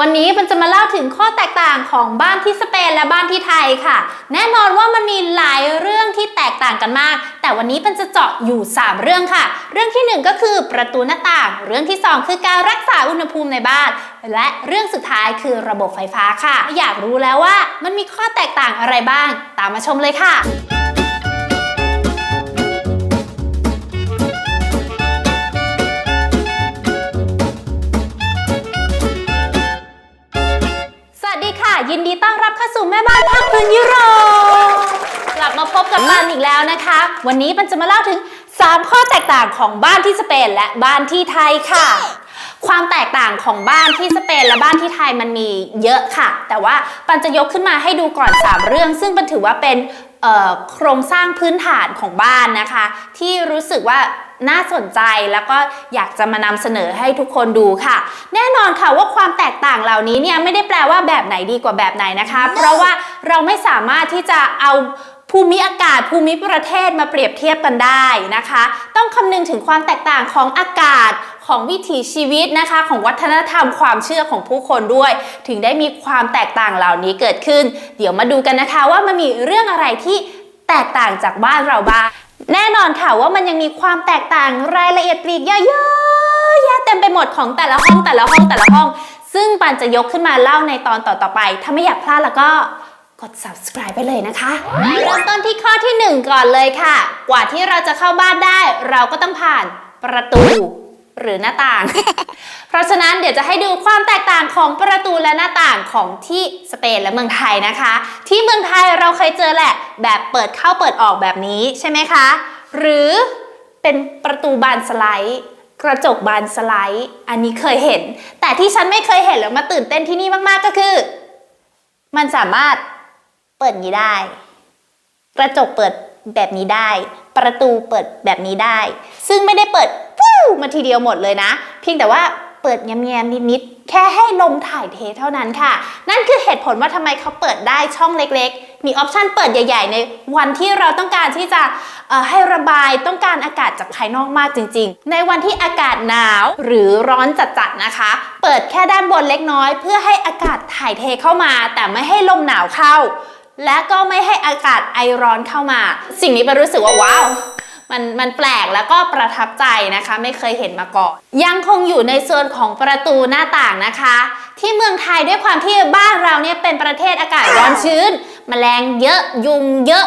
วันนี้มันจะมาเล่าถึงข้อแตกต่างของบ้านที่สเปนและบ้านที่ไทยค่ะ แน่นอนว่ามันมีหลายเรื่องที่แตกต่างกันมาก แต่วันนี้มันจะเจาะอยู่ 3 เรื่องค่ะ เรื่องทีหนึ่1 ก็คือประตูหน้าต่าง เรื่องที่ 2 คือการรักษาอุณหภูมิในบ้าน และเรื่องสุดท้ายคือระบบไฟฟ้าค่ะ อยากรู้แล้วว่ามันมีข้อแตกต่างอะไรบ้าง ตามมาชมเลยค่ะ วันนี้ปันจะมาเล่าถึง 3 ข้อแตกต่างของบ้านที่สเปนและบ้านที่ไทยค่ะ ความแตกต่างของบ้านที่สเปนและบ้านที่ไทยมันมีเยอะค่ะ แต่ว่าปันจะยกขึ้นมาให้ดูก่อน 3 เรื่อง ซึ่งปันถือว่าเป็นเอ่อโครงสร้างพื้นฐานของบ้านนะคะ ที่รู้สึกว่าน่าสนใจแล้วก็อยากจะมานำเสนอให้ทุกคนดูค่ะ แน่นอนค่ะว่าความแตกต่างเหล่านี้เนี่ยไม่ได้แปลว่าแบบไหนดีกว่าแบบไหนนะคะ เพราะว่าเราไม่สามารถที่จะเอา ภูมิอากาศภูมิประเทศมาเปรียบเทียบกันได้นะคะ ต้องคำนึงถึงความแตกต่างของอากาศของวิถีชีวิตนะคะ ของวัฒนธรรมความเชื่อของผู้คนด้วย ถึงได้มีความแตกต่างเหล่านี้เกิดขึ้น เดี๋ยวมาดูกันนะคะว่ามันมีเรื่องอะไรที่แตกต่างจากบ้านเราบ้างแน่นอนค่ะว่ามันยังมีความแตกต่างรายละเอียดปลีกย่อยๆแยะเต็มไปหมดของแต่ละห้องแต่ละห้องแต่ละห้อง ซึ่งปันจะยกขึ้นมาเล่าในตอนต่อๆไป ถ้าไม่อยากพลาดแล้วก็ กด subscribe ไปเลยนะคะ เริ่มต้นที่ข้อที่ 1 ก่อนเลยค่ะ กว่าที่เราจะเข้าบ้านได้ เราก็ต้องผ่านประตูหรือหน้าต่าง เพราะฉะนั้นเดี๋ยวจะให้ดูความแตกต่างของประตูและหน้าต่างของที่สเปนและเมืองไทยนะคะ ที่เมืองไทยเราเคยเจอแหละ แบบเปิดเข้าเปิดออกแบบนี้ใช่ไหมคะ หรือเป็นประตูบานสไลด์ กระจกบานสไลด์ อันนี้เคยเห็น แต่ที่ฉันไม่เคยเห็นแล้วมาตื่นเต้นที่นี่มากๆก็คือ มันสามารถ เปิดนี้ได้ กระจกเปิดแบบนี้ได้ ประตูเปิดแบบนี้ได้ ซึ่งไม่ได้เปิดฟู่มาทีเดียวหมดเลยนะ เพียงแต่ว่าเปิดแง้มๆนิดๆแค่ให้ลมถ่ายเทเท่านั้นค่ะ นั่นคือเหตุผลว่าทำไมเขาเปิดได้ช่องเล็กๆ มีออปชันเปิดใหญ่ ๆ ในวันที่เราต้องการที่จะให้ระบายต้องการอากาศจากภายนอกมากจริง ๆ ในวันที่อากาศหนาวหรือร้อนจัดๆนะคะ เปิดแค่ด้านบนเล็กน้อย เพื่อให้อากาศถ่ายเทเข้ามา แต่ไม่ให้ลมหนาวเข้า และก็ไม่ให้อากาศไอร้อนเข้ามา สิ่งนี้เป็นรู้สึกว่าว้าวมันมันแปลกแล้วก็ประทับใจนะคะ ไม่เคยเห็นมาก่อน ยังคงอยู่ในส่วนของประตูหน้าต่างนะคะ ที่เมืองไทยด้วยความที่บ้านเราเนี่ยเป็นประเทศอากาศร้อนชื้นแมลงเยอะยุงเยอะ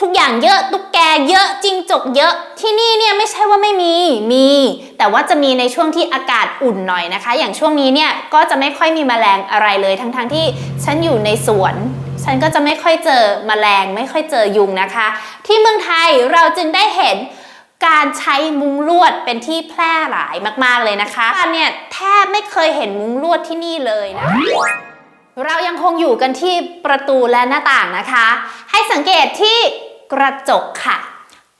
ทุกอย่างเยอะตุ๊กแกเยอะจิงจกเยอะ ที่นี่เนี่ยไม่ใช่ว่าไม่มีมี แต่ว่าจะมีในช่วงที่อากาศอุ่นหน่อยนะคะ อย่างช่วงนี้เนี่ยก็จะไม่ค่อยมีแมลงอะไรเลยทั้งๆทที่ฉันอยู่ในสวน ฉันก็จะไม่ค่อยเจอแมลงไม่ค่อยเจอยุงนะคะ ที่เมืองไทยเราจึงได้เห็นการใช้มุ้งลวดเป็นที่แพร่หลายมาก ๆ เลยนะคะอันเนี่ยแทบไม่เคยเห็นมุ้งลวดที่นี่เลยนะเรายังคงอยู่กันที่ประตูและหน้าต่างนะคะ ให้สังเกตที่กระจกค่ะ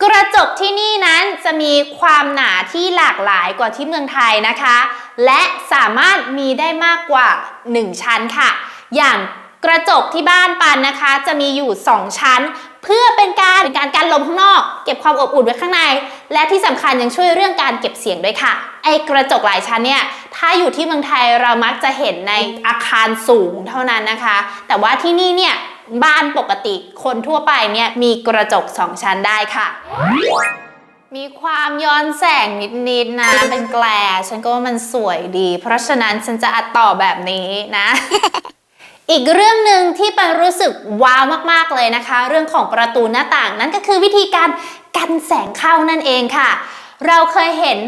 กระจกที่นี่นั้นจะมีความหนาที่หลากหลายกว่าที่เมืองไทยนะคะ และสามารถมีได้มากกว่า 1 ชั้นค่ะ อย่าง กระจกที่บ้านปันนะคะ จะมีอยู่ 2 ชั้น เพื่อเป็นการเป็นการกันลมข้างนอก เก็บความอบอุ่นไว้ข้างใน และที่สำคัญยังช่วยเรื่องการเก็บเสียงด้วยค่ะ ไอ้กระจกหลายชั้นเนี่ยถ้าอยู่ที่เมืองไทยเรามักจะเห็นในอาคารสูงเท่านั้นนะคะ แต่ว่าที่นี่เนี่ยบ้านปกติคนทั่วไปเนี่ยมีกระจกสองชั้นได้ค่ะมีความย้อนแสงนิดๆนะ เป็นแกลฉันก็ว่ามันสวยดี เพราะฉะนั้นฉันจะอัดต่อแบบนี้นะ อีกเรื่องหนึ่งที่ปันรู้สึกว้าวมากๆเลยนะคะ เรื่องของประตูหน้าต่างนั่นก็คือวิธีการกันแสงเข้านั่นเองค่ะ เราเคยเห็น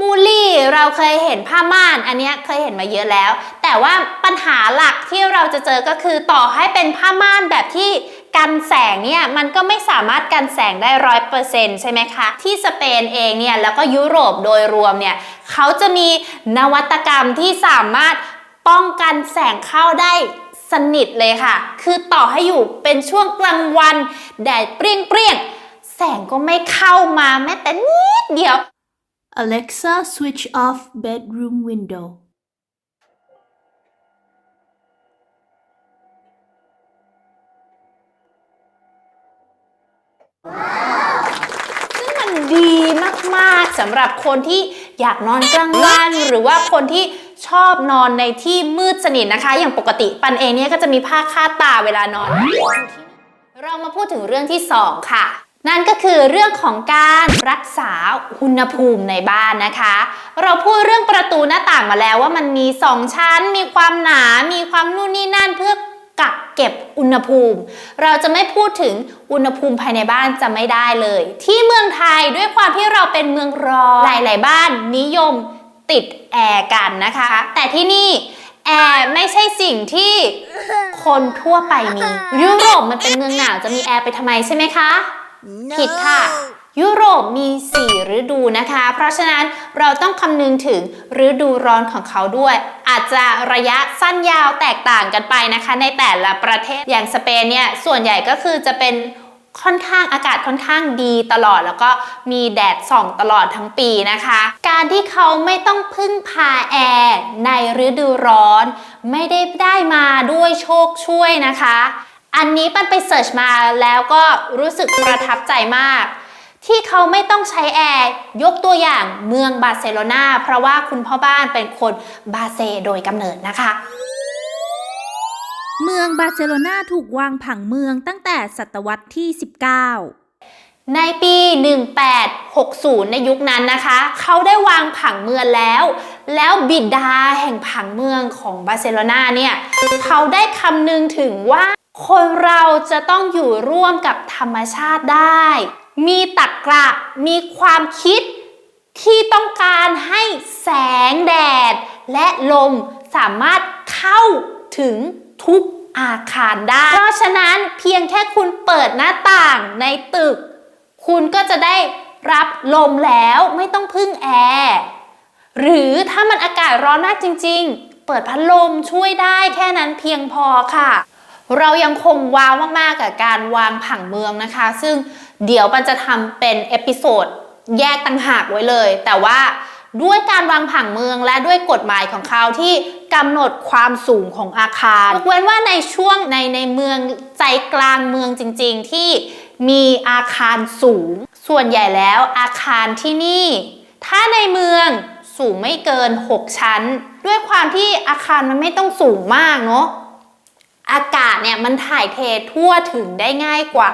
มูลี่เราเคยเห็นผ้าม่าน อันนี้เคยเห็นมาเยอะแล้ว แต่ว่าปัญหาหลักที่เราจะเจอก็คือต่อให้เป็นผ้าม่านแบบที่กันแสงเนี่ยมันก็ไม่สามารถกันแสงได้ร้อยเปอร์เซ็นต์ใช่ไหมคะ ที่สเปนเองเนี่ยแล้วก็ยุโรปโดยรวมเนี่ยเขาจะมีนวัตกรรมที่สามารถป้องกันแสงเข้าได้ สนิทเลยค่ะ คือต่อให้อยู่เป็นช่วงกลางวันแดดเปรี้ยงเปรี้ยงๆแสงก็ไม่เข้ามาแม้แต่นิดเดียว Alexa, switch off bedroom window. ซึ่งมันดีมาก ๆสำหรับคนที่อยากนอนกลางวันหรือว่าคนที่ ชอบนอนในที่มืดสนิทนะคะ อย่างปกติปันเองเนี่ยก็จะมีผ้าคาดตาเวลานอน เรามาพูดถึงเรื่องที่ 2 ค่ะนั่นก็คือเรื่องของการรักษาอุณหภูมิในบ้านนะคะ เราพูดเรื่องประตูหน้าต่างมาแล้วว่ามันมี 2 ชั้น มีความหนา มีความนู่นนี่นั่นเพื่อกักเก็บอุณหภูมิ เราจะไม่พูดถึงอุณหภูมิภายในบ้านจะไม่ได้เลย ที่เมืองไทยด้วยความที่เราเป็นเมืองร้อนหลาย ๆ บ้านนิยม ติดแอร์กันนะคะ แต่ที่นี่แอร์ไม่ใช่สิ่งที่คนทั่วไปมียุโรปมันเป็นเมืองหนาวจะมีแอร์ไปทำไมใช่ไหมคะผิดค่ะ ยุโรปมี 4 ฤดูนะคะ เพราะฉะนั้นเราต้องคำนึงถึงฤดูร้อนของเขาด้วย อาจจะระยะสั้นยาวแตกต่างกันไปนะคะ ในแต่ละประเทศอย่างสเปนเนี่ยส่วนใหญ่ก็คือจะเป็น ค่อนข้างอากาศค่อนข้างดีตลอดแล้วก็มีแดดส่องตลอดทั้งปีนะคะ การที่เขาไม่ต้องพึ่งพาแอร์ในฤดูร้อน ไม่ได้ได้มาด้วยโชคช่วยนะคะ อันนี้ปันไปเสิร์ชมาแล้วก็รู้สึกประทับใจมาก ที่เขาไม่ต้องใช้แอร์ยกตัวอย่างเมืองบาร์เซโลนาเพราะว่าคุณพ่อบ้านเป็นคนบาเซโดยกำเนิดนะคะ เมืองบาร์เซโลนาถูกวางผังเมืองตั้งแต่ศตวรรษที่ 19 ในปี 1860 ในยุคนั้นนะคะ เขาได้วางผังเมืองแล้ว แล้วบิดาแห่งผังเมืองของบาร์เซโลนาเนี่ยเขาได้คำนึงถึงว่า คนเราจะต้องอยู่ร่วมกับธรรมชาติได้ มีตรรกะมีความคิดที่ต้องการให้แสงแดด และลมสามารถเข้าถึง ทุกอาคารได้ เพราะฉะนั้นเพียงแค่คุณเปิดหน้าต่างในตึก คุณก็จะได้รับลมแล้วไม่ต้องพึ่งแอร์หรือถ้ามันอากาศร้อนมากจริง ๆ เปิดพัดลมช่วยได้แค่นั้นเพียงพอค่ะ เรายังคงว้าวมากๆกับการวางผังเมืองนะคะ ซึ่งเดี๋ยวมันจะทำเป็นเอพิโซดแยกต่างหากไว้เลย แต่ว่า ด้วยการวางผังเมืองและด้วยกฎหมายของเขาที่กำหนดความสูงของอาคารยกเว้นว่าในช่วงในในเมืองใจกลางเมืองจริง ๆ ที่มีอาคารสูง ส่วนใหญ่แล้วอาคารที่นี่ ถ้าในเมืองสูงไม่เกิน 6 ชั้น ด้วยความที่อาคารมันไม่ต้องสูงมากเนาะอากาศเนี่ยมันถ่ายเททั่วถึงได้ง่ายกว่า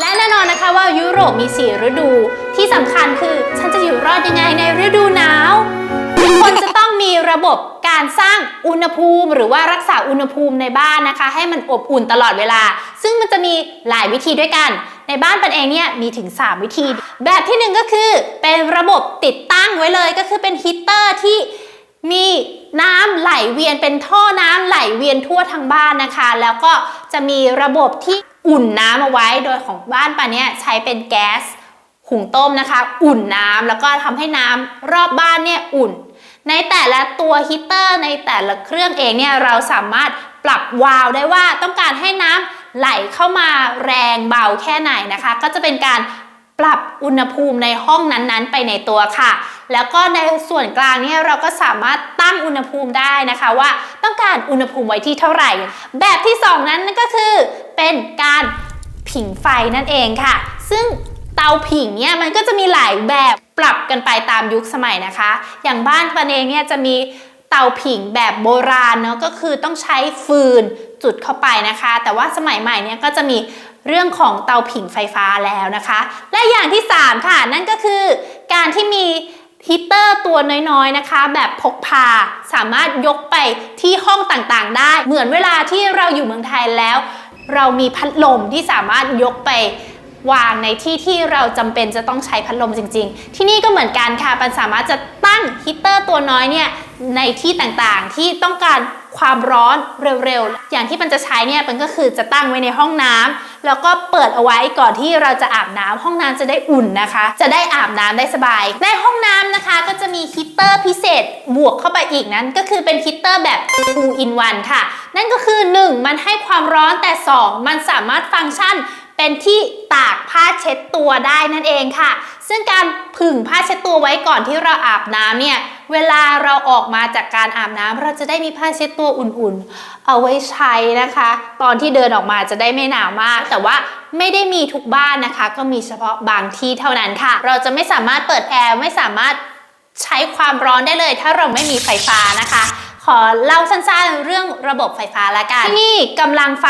และแน่นอนนะคะว่ายุโรปมี 4 ฤดู ที่สำคัญคือฉันจะอยู่รอดยังไงในฤดูหนาวทุกคนจะต้องมีระบบการสร้างอุณหภูมิ หรือว่ารักษาอุณหภูมิในบ้านนะคะ ให้มันอบอุ่นตลอดเวลา ซึ่งมันจะมีหลายวิธีด้วยกัน ในบ้านปันเองเนี่ยมีถึง 3 วิธี แบบที่หนึ่งก็คือเป็นระบบติดตั้งไว้เลยก็คือเป็นฮีเตอร์ที่มีน้ำไหลเวียนเป็นท่อน้ำไหลเวียนทั่วทั้งบ้านนะคะ แล้วก็จะมีระบบที่ อุ่นน้ำเอาไว้โดยของบ้านป่านี่ยใช้เป็นแก๊สหุงต้มนะคะ อุ่นน้ำแล้วก็ทำให้น้ำรอบบ้านเนี่ยอุ่น ในแต่ละตัวฮีตเตอร์ในแต่ละเครื่องเองเนี่ยเราสามารถปรับวาล์วได้ว่าต้องการให้น้ำไหลเข้ามาแรงเบาแค่ไหนนะคะ ก็จะเป็นการปรับอุณหภูมิในห้องนั้นๆ ไปในตัวค่ะ แล้วก็ในส่วนกลางเนี่ยเราก็สามารถตั้งอุณหภูมิได้นะคะว่าต้องการอุณหภูมิไว้ที่เท่าไหร่ แบบที่ 2 นั้นก็คือ เป็นการผิงไฟนั่นเองค่ะ ซึ่งเตาผิงเนี่ยมันก็จะมีหลายแบบปรับกันไปตามยุคสมัยนะคะ อย่างบ้านปันเองเนี่ยจะมีเตาผิงแบบโบราณเนาะก็คือต้องใช้ฟืนจุดเข้าไปนะคะ แต่ว่าสมัยใหม่เนี่ยก็จะมีเรื่องของเตาผิงไฟฟ้าแล้วนะคะ และอย่างที่ 3 ค่ะ นั่นก็คือการที่มีฮีตเตอร์ตัวน้อยๆนะคะ แบบพกพาสามารถยกไปที่ห้องต่างๆ ได้ เหมือนเวลาที่เราอยู่เมืองไทยแล้ว เรามีพัดลมที่สามารถยกไป วางในที่ที่เราจำเป็นจะต้องใช้พัดลมจริง ๆ ที่นี่ก็เหมือนกันค่ะปันสามารถจะตั้งฮีเตอร์ตัวน้อยเนี่ยในที่ต่างๆ ที่ต้องการความร้อนเร็วๆ อย่างที่มันจะใช้เนี่ยมันก็คือจะตั้งไว้ในห้องน้ำแล้วก็เปิดเอาไว้ก่อนที่เราจะอาบน้ำห้องน้ำจะได้อุ่นนะคะ จะได้อาบน้ำได้สบาย ในห้องน้ำนะคะก็จะมีฮีเตอร์พิเศษบวกเข้าไปอีกนั้น ก็คือเป็นฮีเตอร์แบบ 2 in 1 ค่ะ นั่นก็คือ 1 มันให้ความร้อนแต่ 2 มันสามารถฟังก์ชัน เป็นที่ตากผ้าเช็ดตัวได้นั่นเองค่ะ ซึ่งการผึ่งผ้าเช็ดตัวไว้ก่อนที่เราอาบน้ำเนี่ย เวลาเราออกมาจากการอาบน้ำเราจะได้มีผ้าเช็ดตัวอุ่นๆ เอาไว้ใช้นะคะ ตอนที่เดินออกมาจะได้ไม่หนาวมาก แต่ว่าไม่ได้มีทุกบ้านนะคะ ก็มีเฉพาะบางที่เท่านั้นค่ะ เราจะไม่สามารถเปิดแอร์ไม่สามารถใช้ความร้อนได้เลย ถ้าเราไม่มีไฟฟ้านะคะ อเล่าสั้นๆเรื่องระบบไฟฟ้าละกัน ที่นี่กำลังไฟ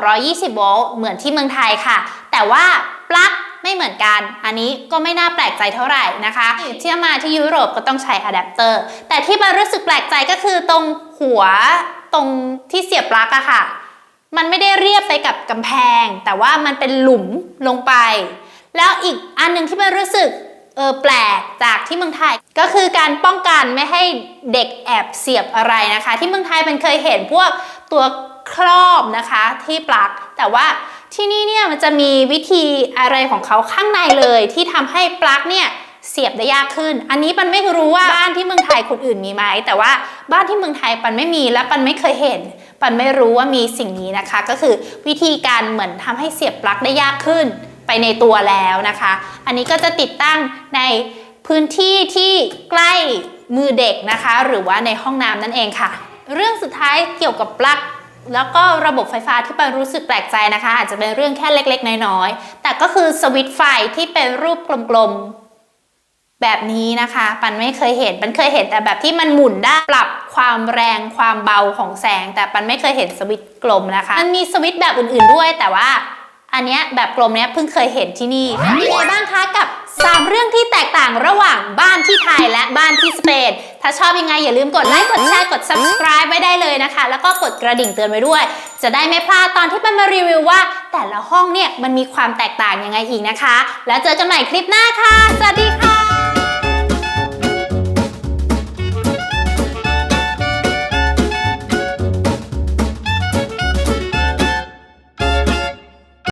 220 โวลต์เหมือนที่เมืองไทยค่ะ แต่ว่าปลั๊กไม่เหมือนกัน อันนี้ก็ไม่น่าแปลกใจเท่าไหร่นะคะที่มาที่ยุโรปก็ต้องใช้อะแดปเตอร์ แต่ที่มารู้สึกแปลกใจก็คือตรงหัวตรงที่เสียบปลั๊กอะค่ะ มันไม่ได้เรียบไปกับกำแพง แต่ว่ามันเป็นหลุมลงไป แล้วอีกอันหนึ่งที่มันรู้สึก เออแปลกจากที่เมืองไทย ก็คือการป้องกันไม่ให้เด็กแอบเสียบอะไรนะคะ ที่เมืองไทยเป็นเคยเห็นพวกตัวครอบนะคะที่ปลั๊กแต่ว่าที่นี่เนี่ยมันจะมีวิธีอะไรของเขาข้างในเลยที่ทำให้ปลั๊กเนี่ยเสียบได้ยากขึ้น อันนี้ปันไม่รู้ว่าบ้านที่เมืองไทยคนอื่นมีไหม แต่ว่าบ้านที่เมืองไทยปันไม่มีและปันไม่เคยเห็น ปันไม่รู้ว่ามีสิ่งนี้นะคะ ก็คือวิธีการเหมือนทำให้เสียบปลั๊กได้ยากขึ้น ไปในตัวแล้วนะคะ อันนี้ก็จะติดตั้งในพื้นที่ที่ใกล้มือเด็กนะคะ หรือว่าในห้องน้ำนั่นเองค่ะ เรื่องสุดท้ายเกี่ยวกับปลั๊กแล้วก็ระบบไฟฟ้าที่ปันรู้สึกแปลกใจนะคะ อาจจะเป็นเรื่องแค่เล็ก ๆ น้อยๆ แต่ก็คือสวิตช์ไฟที่เป็นรูปกลมๆ แบบนี้นะคะ ปันไม่เคยเห็นปันเคยเห็นแต่แบบที่มันหมุนได้ปรับความแรงความเบาของแสง แต่ปันไม่เคยเห็นสวิตช์กลมนะคะ มันมีสวิตช์แบบอื่นๆด้วยแต่ว่า อันเนี้ยแบบกลมเนี้ยเพิ่งเคยเห็นที่นี่เป็นยังไงบ้างคะกับ 3 เรื่องที่แตกต่างระหว่างบ้านที่ไทยและบ้านที่สเปน ถ้าชอบยังไงอย่าลืมกดไลค์ กดแชร์ กด subscribe ไว้ได้เลยนะคะ แล้วก็กดกระดิ่งเตือนไว้ด้วย จะได้ไม่พลาดตอนที่มันมารีวิวว่า แต่ละห้องเนี่ยมันมีความแตกต่างยังไงอีกนะคะ แล้วเจอกันใหม่คลิปหน้าค่ะ สวัสดีค่ะ